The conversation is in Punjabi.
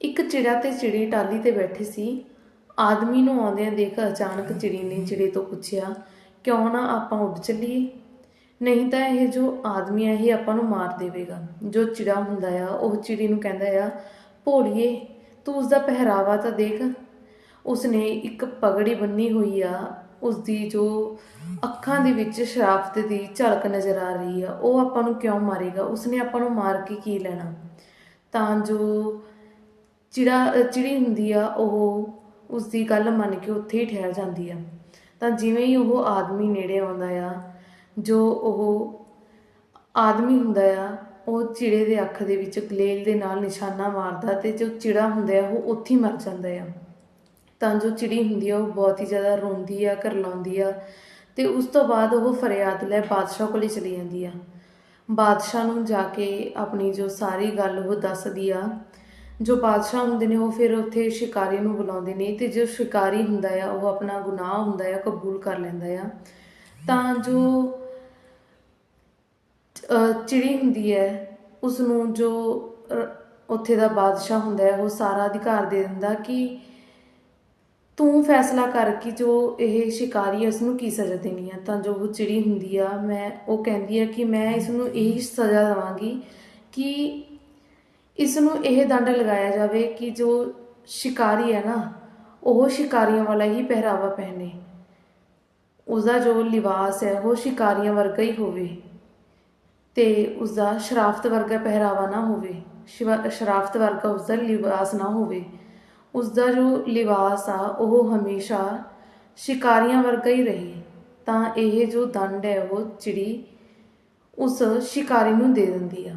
ਇੱਕ ਚਿੜਾ ਤੇ ਚਿੜੀ ਟਾਲੀ ਤੇ ਬੈਠੇ ਸੀ। ਆਦਮੀ ਨੂੰ ਆਉਂਦਿਆਂ ਦੇਖ ਅਚਾਨਕ ਚਿੜੀ ਨੇ ਚਿੜੇ ਤੋਂ ਪੁੱਛਿਆ, ਕਿਉਂ ਨਾ ਆਪਾਂ ਉੱਡ ਚੱਲੀਏ? ਨਹੀਂ ਤਾਂ ਇਹ ਜੋ ਆਦਮੀ ਹੈ ਇਹ ਆਪਾਂ ਨੂੰ ਮਾਰ ਦੇਵੇਗਾ। ਜੋ ਚਿੜਾ ਹੁੰਦਾ ਆ, ਉਹ ਚਿੜੀ ਨੂੰ ਕਹਿੰਦਾ ਆ, ਭੋਲੀਏ, ਤੂੰ ਉਸ ਦਾ ਪਹਿਰਾਵਾ ਤਾਂ ਦੇਖ। ਉਸਨੇ ਇੱਕ ਪਗੜੀ ਬੰਨੀ ਹੋਈ ਆ ਉਸ ਦੀ ਜੋ ਅੱਖਾਂ ਦੇ ਵਿੱਚ ਸ਼ਰਾਫਤ ਦੀ ਝਲਕ ਨਜ਼ਰ ਆ ਰਹੀ ਆ, ਉਹ ਆਪਾਂ ਨੂੰ ਕਿਉਂ ਮਾਰੇਗਾ? ਉਸਨੇ ਆਪਾਂ ਨੂੰ ਮਾਰ ਕੇ ਕੀ ਲੈਣਾ ਤਾਂ ਜੋ ਚਿੜਾ ਚਿੜੀ ਹੁੰਦੀ ਆ, ਉਹ ਉਸ ਦੀ ਗੱਲ ਮੰਨ ਕੇ ਉੱਥੇ ਹੀ ਠਹਿਰ ਜਾਂਦੀ ਆ। ਤਾਂ ਜਿਵੇਂ ਹੀ ਉਹ ਆਦਮੀ ਨੇੜੇ ਆਉਂਦਾ ਆ, ਜੋ ਉਹ ਆਦਮੀ ਹੁੰਦਾ ਆ, ਉਹ ਚਿੜੇ ਦੇ ਅੱਖ ਦੇ ਵਿੱਚ ਕਲੇਲ ਦੇ ਨਾਲ ਨਿਸ਼ਾਨਾ ਮਾਰਦਾ ਤੇ ਜੋ ਚਿੜਾ ਹੁੰਦਾ ਆ, ਉਹ ਉੱਥੇ ਹੀ ਮਰ ਜਾਂਦਾ ਆ। ਤਾਂ ਜੋ ਚਿੜੀ ਹੁੰਦੀ ਆ, ਉਹ ਬਹੁਤ ਹੀ ਜ਼ਿਆਦਾ ਰੋਂਦੀ ਆ ਕਰਲਾਉਂਦੀ ਆ ਤੇ ਉਸ ਤੋਂ ਬਾਅਦ ਉਹ ਫਰਿਆਦ ਲੈ ਬਾਦਸ਼ਾਹ ਕੋਲੇ ਚਲੀ ਜਾਂਦੀ ਆ। ਬਾਦਸ਼ਾਹ ਨੂੰ ਜਾ ਕੇ ਆਪਣੀ ਜੋ ਸਾਰੀ ਗੱਲ ਉਹ ਦੱਸਦੀ ਆ ਜੋ ਬਾਦਸ਼ਾਹ ਹੁੰਦੇ ਨੇ, ਉਹ ਫਿਰ ਉੱਥੇ ਸ਼ਿਕਾਰੀ ਨੂੰ ਬੁਲਾਉਂਦੇ ਨੇ ਤੇ ਜੋ ਸ਼ਿਕਾਰੀ ਹੁੰਦਾ ਆ, ਉਹ ਆਪਣਾ ਗੁਨਾਹ ਹੁੰਦਾ ਆ, ਕਬੂਲ ਕਰ ਲੈਂਦਾ ਆ। ਤਾਂ ਜੋ ਚਿੜੀ ਹੁੰਦੀ ਹੈ ਉਸ ਨੂੰ ਜੋ ਉੱਥੇ ਦਾ ਬਾਦਸ਼ਾਹ ਹੁੰਦਾ ਹੈ, ਉਹ ਸਾਰਾ ਅਧਿਕਾਰ ਦੇ ਦਿੰਦਾ ਕਿ ਤੂੰ ਫੈਸਲਾ ਕਰ ਕਿ ਜੋ ਇਹ ਸ਼ਿਕਾਰੀ ਹੈ ਉਸ ਨੂੰ ਕੀ ਸਜ਼ਾ ਦੇਣੀ ਹੈ ਤਾਂ ਜੋ ਉਹ ਚਿੜੀ ਹੁੰਦੀ ਆ, ਮੈਂ, ਉਹ ਕਹਿੰਦੀ ਆ ਕਿ ਮੈਂ ਇਸ ਨੂੰ ਇਹੀ ਸਜ਼ਾ ਦੇਵਾਂਗੀ ਕਿ ਇਸ ਨੂੰ ਇਹ ਦੰਡ ਲਗਾਇਆ ਜਾਵੇ ਕਿ ਜੋ ਸ਼ਿਕਾਰੀ ਹੈ ਨਾ, ਉਹ ਸ਼ਿਕਾਰੀਆਂ ਵਾਲਾ ਹੀ ਪਹਿਰਾਵਾ ਪਹਿਨੇ। ਉਸਦਾ ਜੋ ਲਿਬਾਸ ਹੈ, ਉਹ ਸ਼ਿਕਾਰੀਆਂ ਵਰਗਾ ਹੀ ਹੋਵੇ ਤੇ ਉਸਦਾ ਸ਼ਰਾਫਤ ਵਰਗਾ ਪਹਿਰਾਵਾ ਨਾ ਹੋਵੇ। ਸ਼ਿਵਾ- ਸ਼ਰਾਫਤ ਵਰਗਾ ਉਸਦਾ ਲਿਬਾਸ ਨਾ ਹੋਵੇ। ਉਸਦਾ ਜੋ ਲਿਬਾਸ ਆ, ਉਹ ਹਮੇਸ਼ਾ ਸ਼ਿਕਾਰੀਆਂ ਵਰਗਾ ਹੀ ਰਹੇ। ਤਾਂ ਇਹ ਜੋ ਦੰਡ ਹੈ, ਉਹ ਚਿੜੀ ਉਸ ਸ਼ਿਕਾਰੀ ਨੂੰ ਦੇ ਦਿੰਦੀ ਆ।